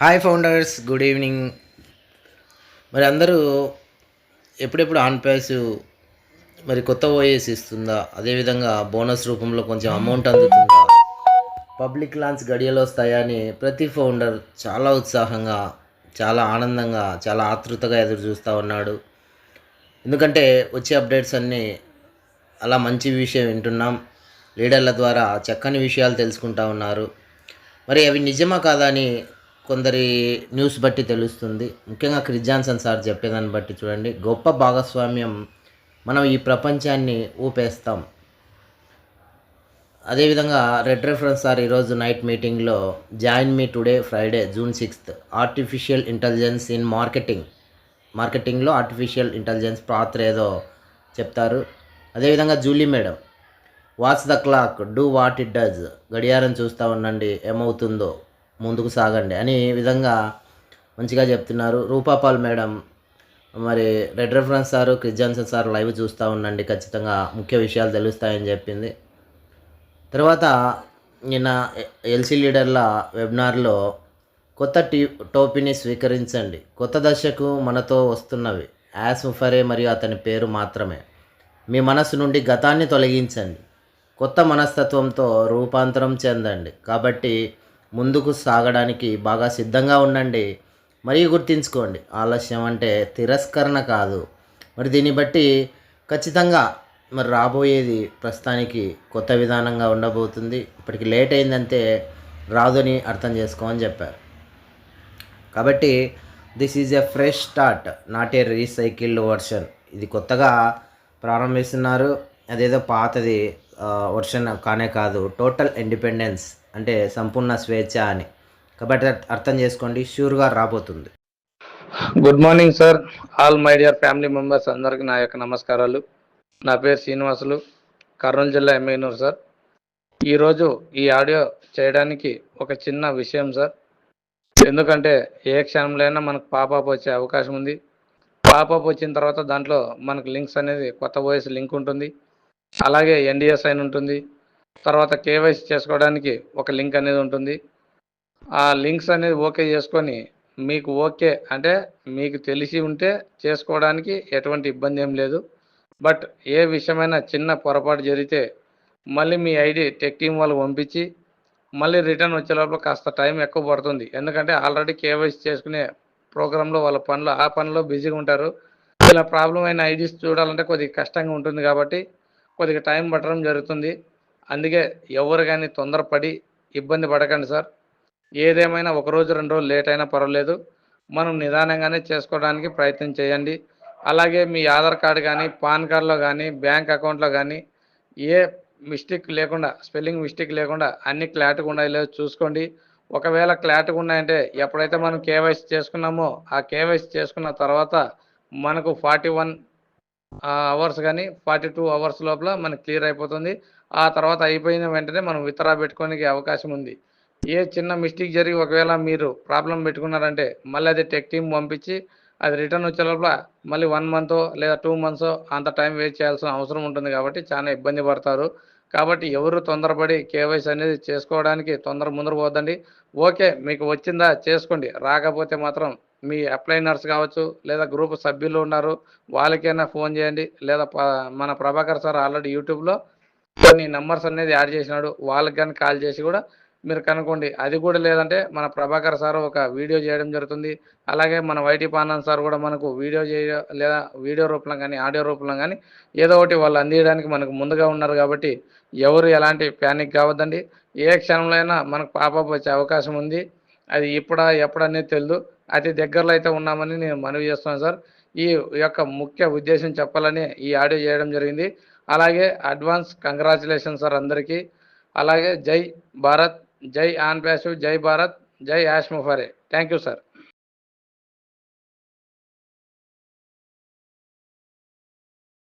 Hi founders good evening మరి అందరూ ఎప్పుడెప్పుడు ఆన్ ప్యాస్ మరి కొత్త ఓఎస్ ఇస్తుందా? అదేవిధంగా బోనస్ రూపంలో కొంచెం అమౌంట్ అందుతుందా? పబ్లిక్ లాంచ్ గడియలు వస్తాయా అని ప్రతి ఫౌండర్ చాలా ఉత్సాహంగా చాలా ఆనందంగా చాలా ఆతృతగా ఎదురు చూస్తూ ఉన్నాడు. ఎందుకంటే వచ్చే అప్డేట్స్ అన్నీ అలా మంచి విషయం వింటున్నాం. లీడర్ల ద్వారా చక్కని విషయాలు తెలుసుకుంటా ఉన్నారు. మరి అవి నిజమా కాదా అని కొందరి న్యూస్ బట్టి తెలుస్తుంది. ముఖ్యంగా క్రిస్ జాన్సన్ సార్ చెప్పేదాన్ని బట్టి చూడండి. గొప్ప భాగస్వామ్యం మనం ఈ ప్రపంచాన్ని ఊపేస్తాం. అదేవిధంగా రెడ్ రెఫరెన్స్ సార్ ఈరోజు నైట్ మీటింగ్లో join me today Friday June sixth artificial intelligence in marketing. మార్కెటింగ్లో artificial intelligence పాత్ర ఏదో చెప్తారు. అదేవిధంగా Julie madam watch the clock do what it does గడియారం చూస్తూ ఉండండి ఏమవుతుందో. ముందుకు సాగండి అని విధంగా మంచిగా చెప్తున్నారు. రూపాపాల్ మేడం మరి red reference sir Chris Johnson sir live చూస్తూ ఉండండి. ఖచ్చితంగా ముఖ్య విషయాలు తెలుస్తాయని చెప్పింది. తర్వాత నిన్న ఎల్సీ లీడర్ల వెబినార్లో కొత్త టీ టోపీని స్వీకరించండి. కొత్త దశకు మనతో వస్తున్నవి. యాస్ ముఫరే మరియు అతని పేరు మాత్రమే. మీ మనసు నుండి గతాన్ని తొలగించండి. కొత్త మనస్తత్వంతో రూపాంతరం చెందండి. కాబట్టి ముందుకు సాగడానికి బాగా సిద్ధంగా ఉండండి. మరియు గుర్తుంచుకోండి. ఆలస్యం అంటే తిరస్కరణ కాదు. మరి దీన్ని బట్టి ఖచ్చితంగా మరి రాబోయేది ప్రస్తుతానికి కొత్త విధానంగా ఉండబోతుంది. ఇప్పటికి లేట్ అయిందంటే రాదని అర్థం చేసుకోమని చెప్పారు. కాబట్టి this is a fresh start not a recycled version ఇది కొత్తగా ప్రారంభిస్తున్నారు. అదేదో పాతది వర్షన్ కానే కాదు. టోటల్ ఇండిపెండెన్స్ అంటే సంపూర్ణ స్వేచ్ఛ అని. కాబట్టి అర్థం చేసుకోండి షూర్గా రాబోతుంది. Good morning sir. All my dear family members అందరికీ నా యొక్క నమస్కారాలు. నా పేరు శ్రీనివాసులు కర్నూలు జిల్లా ఎమ్మెనూరు సార్. ఈరోజు ఈ ఆడియో చేయడానికి ఒక చిన్న విషయం సార్. ఎందుకంటే ఏ క్షణంలో అయినా మనకు పాపప్ వచ్చే అవకాశం ఉంది. పాపప్ వచ్చిన తర్వాత దాంట్లో మనకు లింక్స్ అనేది కొత్త వాయిస్ లింక్ ఉంటుంది. అలాగే ఎన్డిఎస్ సైన్ ఉంటుంది. తర్వాత కేవైసీ చేసుకోవడానికి ఒక లింక్ అనేది ఉంటుంది. ఆ లింక్స్ అనేది ఓకే చేసుకొని మీకు ఓకే అంటే మీకు తెలిసి ఉంటే చేసుకోవడానికి ఎటువంటి ఇబ్బంది ఏం లేదు. బట్ ఏ విషయమైనా చిన్న పొరపాటు జరిగితే మళ్ళీ మీ ఐడి టెక్ టీం వాళ్ళు పంపించి మళ్ళీ రిటర్న్ వచ్చే లోపల కాస్త టైం ఎక్కువ పడుతుంది. ఎందుకంటే ఆల్రెడీ కేవైసీ చేసుకునే ప్రోగ్రాంలో వాళ్ళ పనులు ఆ పనిలో బిజీగా ఉంటారు. ఇలా ప్రాబ్లం అయిన ఐడీస్ చూడాలంటే కొద్దిగా కష్టంగా ఉంటుంది కాబట్టి కొద్దిగా టైం పట్టడం జరుగుతుంది. అందుకే ఎవరు కానీ తొందరపడి ఇబ్బంది పడకండి సార్. ఏదేమైనా ఒక రోజు రెండు రోజులు లేట్ అయినా పర్వాలేదు. మనం నిదానంగానే చేసుకోవడానికి ప్రయత్నం చేయండి. అలాగే మీ ఆధార్ కార్డు కానీ పాన్ కార్డులో కానీ బ్యాంక్ అకౌంట్లో కానీ ఏ మిస్టేక్ లేకుండా స్పెల్లింగ్ మిస్టేక్ లేకుండా అన్ని క్లారిటీగా ఉన్నాయి లేదో చూసుకోండి. ఒకవేళ క్లారిటీగా ఉన్నాయంటే ఎప్పుడైతే మనం కేవైసీ చేసుకున్నామో ఆ కేవైసీ చేసుకున్న తర్వాత మనకు ఫార్టీ వన్ అవర్స్ కానీ ఫార్టీ టూ అవర్స్ లోపల మనకు క్లియర్ అయిపోతుంది. ఆ తర్వాత అయిపోయిన వెంటనే మనం విత్డ్రా పెట్టుకోనికి అవకాశం ఉంది. ఏ చిన్న మిస్టేక్ జరిగి ఒకవేళ మీరు ప్రాబ్లం పెట్టుకున్నారంటే మళ్ళీ అది టెక్ టీం పంపించి అది రిటర్న్ వచ్చే లోపల మళ్ళీ వన్ మంత్ లేదా టూ మంత్స్ అంత టైం వేస్ట్ చేయాల్సిన అవసరం ఉంటుంది కాబట్టి చాలా ఇబ్బంది పడతారు. కాబట్టి ఎవరు తొందరపడి కేవైసీ అనేది చేసుకోవడానికి తొందర ముందర పోద్దండి ఓకే మీకు వచ్చిందా చేసుకోండి. రాకపోతే మాత్రం మీ అప్లైనర్స్ కావచ్చు లేదా గ్రూప్ సభ్యులు ఉన్నారు వాళ్ళకైనా ఫోన్ చేయండి. లేదా మన ప్రభాకర్ సార్ ఆల్రెడీ యూట్యూబ్లో కొన్ని నెంబర్స్ అనేది యాడ్ చేసినాడు. వాళ్ళకి కానీ కాల్ చేసి కూడా మీరు కనుక్కోండి. అది కూడా లేదంటే మన ప్రభాకర్ సార్ ఒక వీడియో చేయడం జరుగుతుంది. అలాగే మన వైటీ పానన్ సార్ కూడా మనకు వీడియో చేయ లేదా వీడియో రూపంలో కానీ ఆడియో రూపంలో కానీ ఏదో ఒకటి వాళ్ళు అందించడానికి మనకు ముందుగా ఉన్నారు కాబట్టి ఎవరు ఎలాంటి ప్యానిక్ కావద్దండి. ఏ క్షణంలో అయినా మనకు పాపప్ వచ్చే అవకాశం ఉంది. అది ఇప్పుడా ఎప్పుడనేది తెలియదు అతి దగ్గరలో అయితే ఉన్నామని నేను మనవి చేస్తున్నాను సార్ ఈ యొక్క ముఖ్య ఉద్దేశం చెప్పాలని ఈ ఆడియో చేయడం జరిగింది. అలాగే అడ్వాన్స్ కంగ్రాచులేషన్ సార్ అందరికీ అలాగే జై భారత్ జై ఆన్ ప్యాసివ్ జై భారత్ జై యాష్ ముఫారే థ్యాంక్ యూ సార్